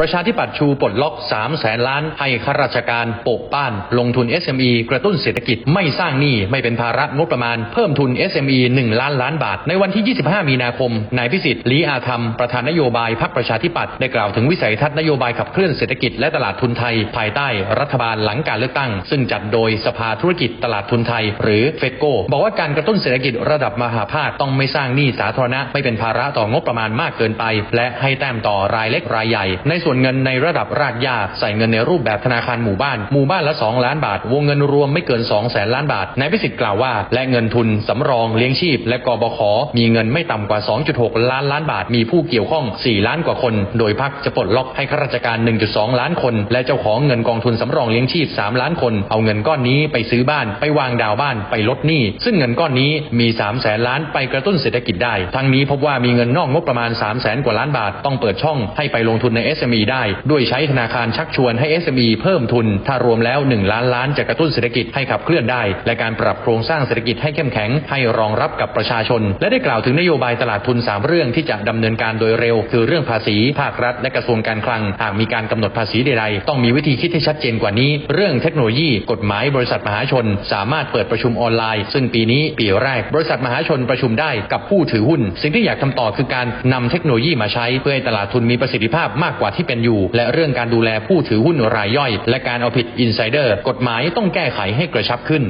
ประชาธิปัตย์ชูปลดล็อก 3 แสนล้านให้ข้าราชการโปะป้าน ลงทุน SME กระตุ้นเศรษฐกิจไม่สร้างหนี้ไม่เป็นภาระงบประมาณ เพิ่มทุน SME 1 ล้านล้านบาท ในวันที่ 25 มีนาคม นายพิสิทธิ์ลีอาธรรม ประธานนโยบายพรรคประชาธิปัตย์ได้กล่าวถึงวิสัยทัศน์นโยบายขับเคลื่อนเศรษฐกิจและตลาดทุนไทย ภายใต้รัฐบาลหลังการเลือกตั้ง ซึ่งจัดโดยสภาธุรกิจตลาดทุนไทย หรือเฟดโกบอกว่าการกระตุ้นเศรษฐกิจระดับมหาภาคต้องไม่สร้างหนี้สาธารณะไม่เป็นภาระต่องบประมาณมากเกินไป และให้แต้มต่อรายเล็กรายใหญ่ในส่วนเงินในระดับรากหญ้าใส่เงินในรูปแบบธนาคารหมู่บ้าน หมู่บ้านละ 2 ล้านบาท วงเงินรวมไม่เกิน2แสนล้านบาทนายพิสิทธิ์กล่าวว่า และเงินทุนสำรองเลี้ยงชีพ และกบขมีเงินไม่ต่ำกว่า 2.6 ล้านล้านบาท มีผู้เกี่ยวข้อง 4 ล้านกว่าคน โดยพักจะปลดล็อกให้ข้าราชการ 1.2 ล้านคน และเจ้าของเงินกองทุนสำรองเลี้ยงชีพ 3 ล้านคน เอาเงินก้อนนี้ไปซื้อบ้านไปวางดาวบ้านไปลดหนี้ซึ่งเงินก้อนนี้มี3แสนล้านไปกระตุ้นเศรษฐกิจได้ ทั้งนี้พบว่ามีเงินนอกงบประมาณ3แสนกว่าล้านบาทต้องเปิดช่องให้ไปลงทุนใน SME ได้ ด้วยใช้ธนาคารชักชวนให้ SME เพิ่มทุน ถ้ารวมแล้ว 1 ล้านล้านจะกระตุ้นเศรษฐกิจให้ขับเคลื่อนได้ และการปรับโครงสร้างเศรษฐกิจให้เข้มแข็ง ให้รองรับกับประชาชน และได้กล่าวถึงนโยบายตลาดทุน 3 เรื่องที่จะดำเนินการโดยเร็ว คือเรื่องภาษีภาครัฐ และกระทรวงการคลังหากมีการกำหนดภาษีใดๆต้องมีวิธีคิดให้ชัดเจนกว่านี้ เรื่องเทคโนโลยี กฎหมายบริษัทมหาชน สามารถเปิดประชุมออนไลน์ ซึ่งปีนี้ปีแรก บริษัทมหาชนประชุมได้กับผู้ถือหุ้น สิ่งที่อยากทำต่อคือการนำเทคโนโลยีมาใช้เพื่อให้ตลาดทุนมีประสิทธิภาพมากกว่าที่ที่เป็นอยู่ และเรื่องการดูแลผู้ถือหุ้นรายย่อย และการเอาผิดอินไซเดอร์ กฎหมายต้องแก้ไขให้กระชับขึ้น